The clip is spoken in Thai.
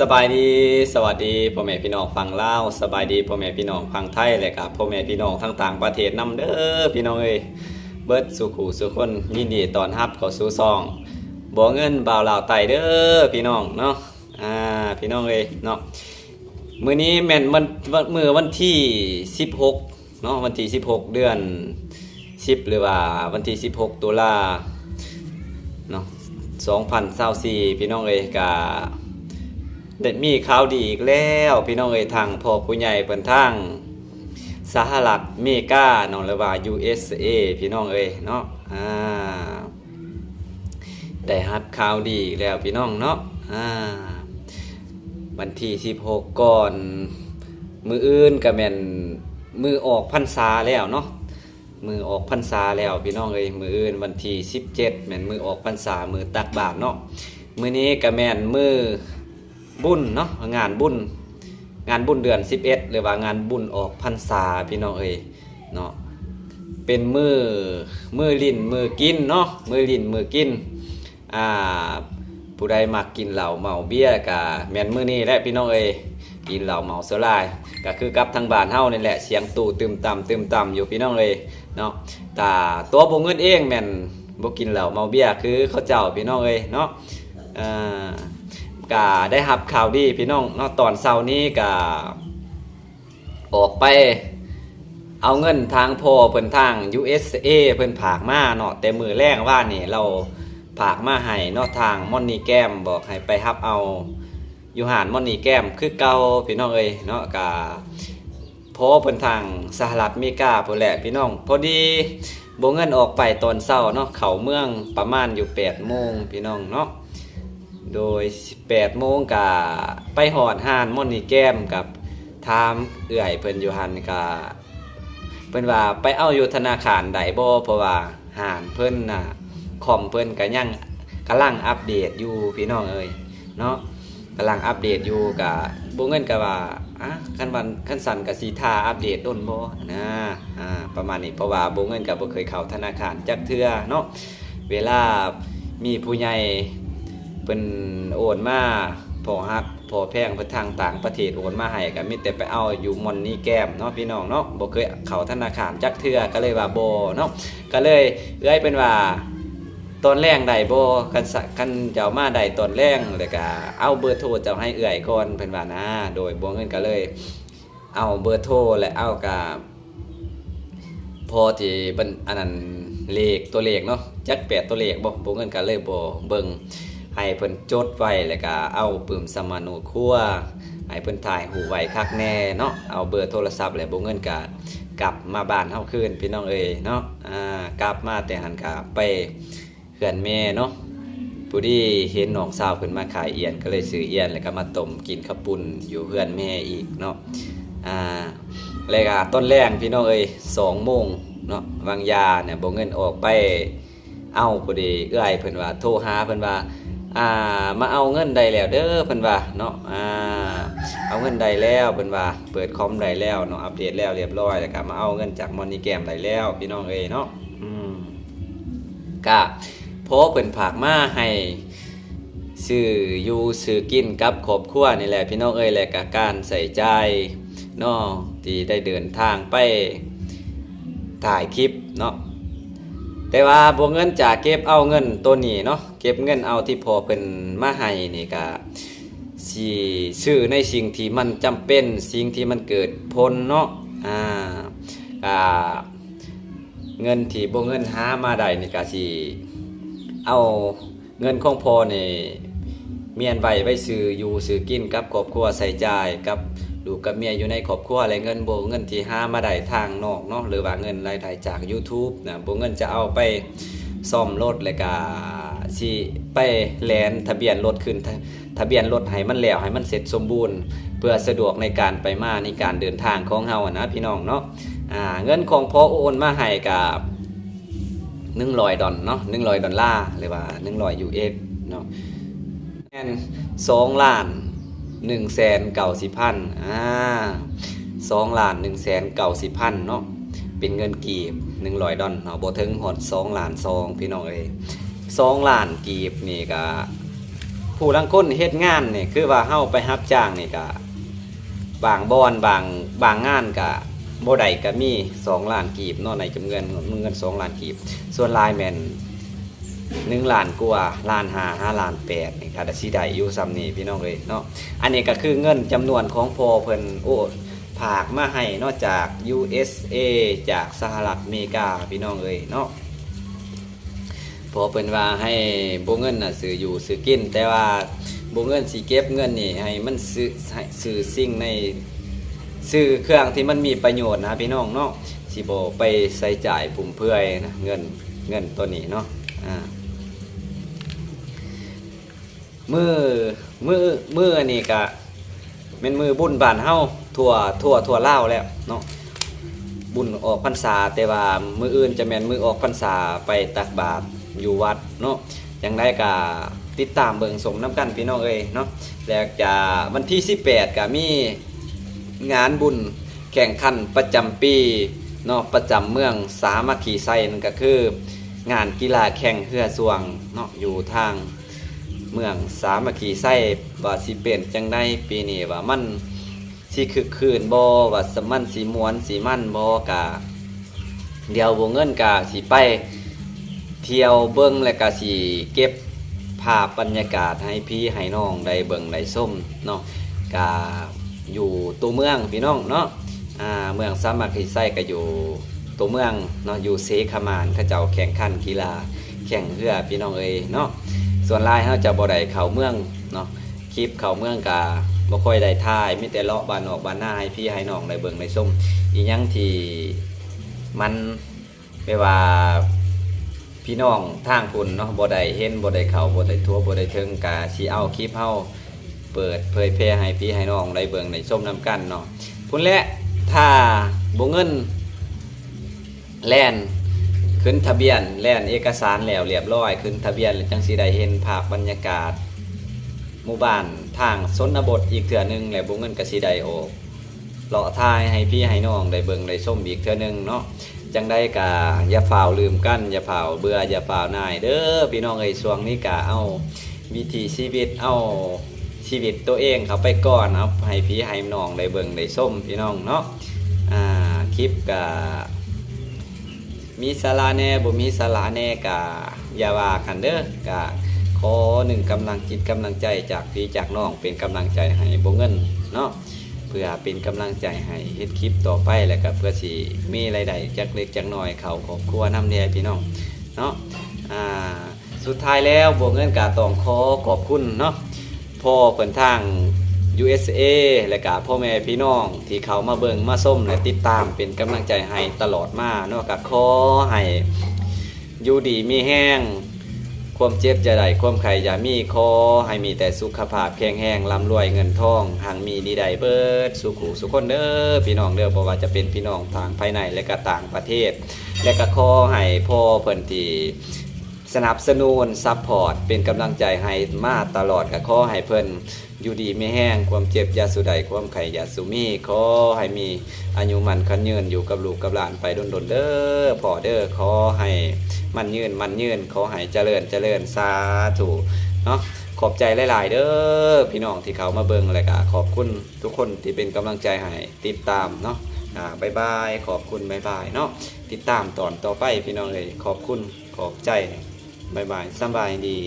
สบายดีสวัสดีพ่อแม่พี่น้องฟังเล่าสบายดีพ่อแม่พี่น้องฟังไทยเลยครับพ่อแม่พี่น้องทั้งต่างประเทศนํเด้อพี่น้องเอ้ยเบิดสุขูสุคนยินดีตอนรับเข้าสู่ซองบ่เงินบ่าวลาวไตเด้อพี่น้องเนาะอ่าพี่น้องเอ้ยเนาะมื้อนี้แม่นวันวันมื้อวันที่ 16เนาะวันที่ 16 เดือน 10 หรือว่าวันที่ 16 ตุลาเนาะ2024พี่น้องเอ้ยกะ เด็ดมีข่าวดีอีกแล้วพี่น้องเอ้ยทางพ่อผู้ใหญ่เพิ่นทางสหรัฐอเมริกาเนาะหรือว่า USA พี่น้องเอ้ยเนาะอ่าได้รับข่าวดีอีกแล้วพี่น้องเนาะอ่าวันที่16ก่อน มืออื่นก็แม่นมือออกพรรษาแล้วเนาะมือออกพรรษาแล้วพี่น้องเอ้ยมืออื่นวันที่17แม่นมือออกพรรษามือตักบาตรเนาะมื้อนี้ก็แม่นมือ บุญเนาะงานบุญงานบุญเดือน 11 หรือว่างานบุญออกพรรษาพี่น้องเอ้ยเนาะเป็นมือมือลิ้นมือกินเนาะมือลิ้นมือกินอ่าผู้ใดมักกินเหล้าเมาเบียร์กะแม่นมือนี้แหละพี่น้องเอ้ยกินเหล้าเมาสุรายก็คือกับทางบ้านเฮานี่แหละเสียงตู่ตึมต่ำตึมต่ำอยู่พี่น้องเอ้ยเนาะแต่ตัวบ่เงินเองแม่นบ่กินเหล้าเมาเบียร์คือเขาเจ้าพี่น้องเอ้ยเนาะอ่า ก็ได้รับข่าวดีพี่น้องเนาะตอนเช้านี้ก็ออกไปเอาเงินทางพอเพิ่นทาง USA เพิ่นผากมาเนาะแต่มือแรกว่านี่เราผากมาให้เนาะทางมอนนี่แก้มบอกให้ไปรับเอาอยู่หานมอนนี่แก้มคือเก่าพี่น้องเอ้ยเนาะก็พอเพิ่นทางสหรัฐอเมริกาพุ่นแหละพี่น้อง พอดีบ่เงินออกไปตอนเช้าเนาะเข้าเมืองประมาณอยู่8โมงพี่น้องเนาะ โดย 18โมงกะไปหอดห้านม่อนนี่แก้มกับทามเอื่อยเพิ่นอยู่หันกะเพิ่นว่าไปเอาอยู่ธนาคารใดบ่เพราะว่าห้านเพิ่นน่ะคอมเพิ่นก็ยังกำลังอัปเดตอยู่พี่น้องเอ้ยเนาะกำลังอัปเดตอยู่กะบ่เงินก็ว่าอะคันวันคันสั่นก็สิท่าอัปเดตต้นบ่นะอ่าประมาณนี้เพราะว่าบ่เงินก็บ่เคยเข้าธนาคารจักเทื่อเนาะเวลามีผู้ใหญ่ เพิ่นโอนมาพอฮักพอแพงเพิ่นทางต่างประเทศโอนมาให้ก็มีแต่ไปเอาอยู่มอนนี่แก้มเนาะพี่น้องเนาะบ่เคยเขาธนาคารจักเทื่อก็เลยว่าโบเนาะก็เลยเอ้อยเป็นว่าตอนแรงได้บ่คันกันเจ้ามาได้ตอนแรงแล้วก็เอาเบอร์โทรจ้าให้เอื้อยก่อนเพิ่นว่านะโดยบ่เงินก็เลย เอาเบอร์โทรและเอากับพอที่บันอันนั้นเลขตัวเลขเนาะจักแปดตัวเลขบ่บ่เงินก็เลยบ่เบิ่ง ให้เพิ่นจดไว้แล้วก็เอาปืมสมานุครัวให้เพิ่นถ่ายหูไว้คักแน่เนาะเอาเบอร์โทรศัพท์แล้วบ่เงินก็กลับมาบ้านเฮาคืนพี่น้องเอ้ยเนาะอ่ากลับมาแต่หันก็ไปเฮือนแม่เนาะผู้ที่เห็นน้องสาวเพิ่นมาขายเอียนก็เลยซื้อเอียนแล้วก็มาต้มกินข้าวปุ้นอยู่เฮือนแม่อีกเนาะอ่าแล้วก็ต้นแรงพี่น้องเอ้ย2โมงเนาะวางยาเนี่ยบ่เงินออกไป เอาพอดีเอื้อยเพิ่นว่าโทรหาเพิ่นว่า อ่ามาเอาเงินใดแล้วเด้อเพิ่นว่าเนาะอ่าเอาเงินใดแล้วเพิ่นว่าเปิดคอมใดแล้วเนาะอัปเดตแล้วเรียบร้อยแล้วก็มาเอาเงินจากมอนี่แกมใดแล้วพี่น้องเอ้ยเนาะอืมก็พอเพิ่นฝากมาให้ซื้ออยู่ซื้อกินกับครอบครัวนี่แหละพี่น้องเอ้ยและก็การใส่ใจเนาะที่ได้เดินทางไปถ่ายคลิปเนาะ แต่ว่าบวเงินจากเก็บเอาเงินตัวนี้เนาะเก็บเงินเอาที่พอเป็นมาให้นี่ก็สิซื้อในสิ่งที่มันจำเป็นสิ่งที่มันเกิดผลเนาะอ่าก็เงินที่บ่เงินหามาได้นี่ก็สิเอาเงินของพอนี่เมียนไว้ไว้ซื้ออยู่ซื้อกินกับครอบครัวใส่จ่ายกับ ลูกับเมียอยู่ในครอบครัวอะไรเงินโบเงินที่หามาได้ทางนอกเนาะหรือว่าเงินรายได้จาก YouTube นะโบเงินจะเอาไปซ่อมรถแล้วก็สิไปแลนทะเบียนรถขึ้นทะทะเบียนรถให้มันแล้วให้มันเสร็จสมบูรณ์ เพื่อสะดวกในการไปมาในการเดินทางของเฮานะพี่น้องเนาะอ่าเงินของพ่อโอนมาให้กับ100ดอลเนาะ100ดอลลาร์หรือว่า100 US เนาะแม่นสองล้าน หนึ่งแสนเก่าสิพันอ่าสองล้านหนึ่งแสนเก่าสิพันเนาะเป็นเงินกีบหนึ่งร้อยดอลเนาะบ่ถึงหอดสองล้านซองพี่น้องเอ้ยสองล้านกีบนี่ก็ผู้ลังคนเฮ็ดงานนี่คือว่าเฮาไปรับจ้างนี่ก็บางบอนบางบางงานก็บ่ได้ก็มี2ล้านกีบเนาะในจำเงินเงิน2ล้านกีบ ส่วนลายแมน 1ล้านกว่าล้าน5 5ล้าน8นี่ก็ได้สิได้อยู่ซ้ำนี้พี่น้องเอ้ยเนาะอันนี้ก็คือเงินจำนวนของพอเพิ่นโอ้ผากมาให้นอกจาก USA จากสหรัฐอเมริกาพี่น้องเอ้ยเนาะพอเป็นว่าให้บ่เงินน่ะซื้ออยู่ซื้อกิน แต่ว่าบ่เงินสิเก็บเงินนี่ให้มันซื้อซื้อสิ่งในซื้อเครื่องที่มันมีประโยชน์นะพี่น้องเนาะสิบไปใส่จ่ายปุ่มเพื่อยนะเงินเงินตัวนี้เนาะอ่า มือมือมือนนี้ก็เป็นมือบุญบานเฮาทั่วทั่วทั่วเลาวแล้วเนาะบุญออกพรรษาแต่ว่ามืออื่นจะแม่นมือออกพรรษาไปตักบาตรอยู่วัดเนาะยังได้ก็ติดตามเบิ่งสมน้ำกันพี่น้องเอ้ยเนาะแล้วจะวันที่ 18ก็มีงานบุญแข่งขันประจำปีเนาะประจำเมืองสามัคคีไซนั่นก็คือ งานกีฬาแข่งเรือสวงเนาะอยู่ทาง เมืองสามัคคีไซว่าสิเป็นจังได้ปีนี้ว่ามันสิคือคืนบ่ว่าสมันสีมวนสีมันบ่กะเดียวบ่เงินกะสิไปเที่ยวเบิ่งและกะสิเก็บภาพบรรยากาศให้พี่ให้น้องได้เบิ่งได้ส้มเนาะกะอยู่ตัวเมืองพี่น้องเนาะอ่าเมืองสามัคคีไซก็อยู่ตัวเมืองเนาะอยู่เซคามานเขาเจ้าแข่งขันกีฬาแข่งเรือพี่น้องเอ้ยเนาะ ส่วนลายเฮาจะบ่ได้เข้าเมืองเนาะคลิปเข้าเมืองกะบ่ค่อยได้ถ่ายมีแต่เลาะบานนอกบานหน้าให้พี่ให้น้องได้เบิ่งได้มอีหยังที่มันไม่ว่าพี่น้องทางคุณเนาะบ่ได้เห็นบ่ได้เขาบ่ได้ทั่วบ่ได้ถึงกะสิเอาคลิปเฮาเปิดเผยแพร่ให้พี่ให้น้องได้เบิ่งได้มนํกันเนาะพุ่นและถ้าบ่เงินแล่น ขึ้นทะเบียนแล่นเอกสารแล้วเรียบร้อย ขึ้นทะเบียนจังสิได้เห็นภาพบรรยากาศหมู่บ้านทางชนบทอีกเถื่อหนึงและบ่เงินกสิได้โอเลาะทายให้พี่ให้น้องได้เบิ่งได้ชมอีกเถื่อหนึงเนาะจังได้กะอย่าฝ่าลืมกันอย่าฝ่าเบื่ออย่าฝ่านาย เด้อพี่น้องเอ้ช่วงนี้กะเอาวิถีชีวิตเอาชีวิตตัวเองเขาไปก่อนเอาให้พี่ให้น้องได้เบิ่งได้ชมพี่น้องเนาะอ่าคลิปกะ มีสาระแน่บ่มีสาระแน่กะอย่าว่ากันเด้อกะขอหนึ่งกำลังจิตกำลังใจจากพี่จากน้องเป็นกำลังใจให้บ่เงินเนาะเพื่อเป็นกำลังใจให้เฮ็ดคลิปต่อไปแล้วก็เพื่อสิมีรายได้จักเล็กจักน้อยเขาครอบครัวนำแน่พี่น้องเนาะอ่าสุดท้ายแล้วบ่เงินกาต้องขอขอบคุณเนาะพ่อเปินทาง USA และก็พ่อแม่พี่น้อง ที่เขามาเบิ่งมาส้มและติดตามเป็นกำลังใจให้ตลอดมาเนากขอให้อยู่ดีมีแห้ง ความเจ็บจะได้ความไข่อย่ามีคอให้มีแต่สุขภาพแข็งแรงร่ำรวยเงินทองหางมีดีใดเบิด สุขุสุขคนเด้อพี่น้องเด้อบ่ว่าจะเป็นพี่น้องทางภายในและก็ต่างประเทศ และก็ขอให้พ่อเพิ่นที่ สนับสนุนซัพพอร์ตเป็นกำลังใจให้มาตลอดก็ขอให้เพิ่นอยู่ดีไม่แห้งความเจ็บยาสุใดความไข่ยาสุมีขอให้มีอายุมันคันยืนอยู่กับลูกกับหลานไปดนๆเด้อพอเด้อขอให้มันยืนมันยืนขอให้เจริญเจริญสาธุเนาะขอบใจหลาย ๆ เด้อพี่น้องที่เขามาเบิ่งอะไรกะขอบคุณทุกคนที่เป็นกำลังใจให้ติดตามเนาะอ่าบายบายขอบคุณบายบายเนาะติดตามตอนต่อไปพี่น้องเลยขอบคุณขอบใจ บายบายสำบายดี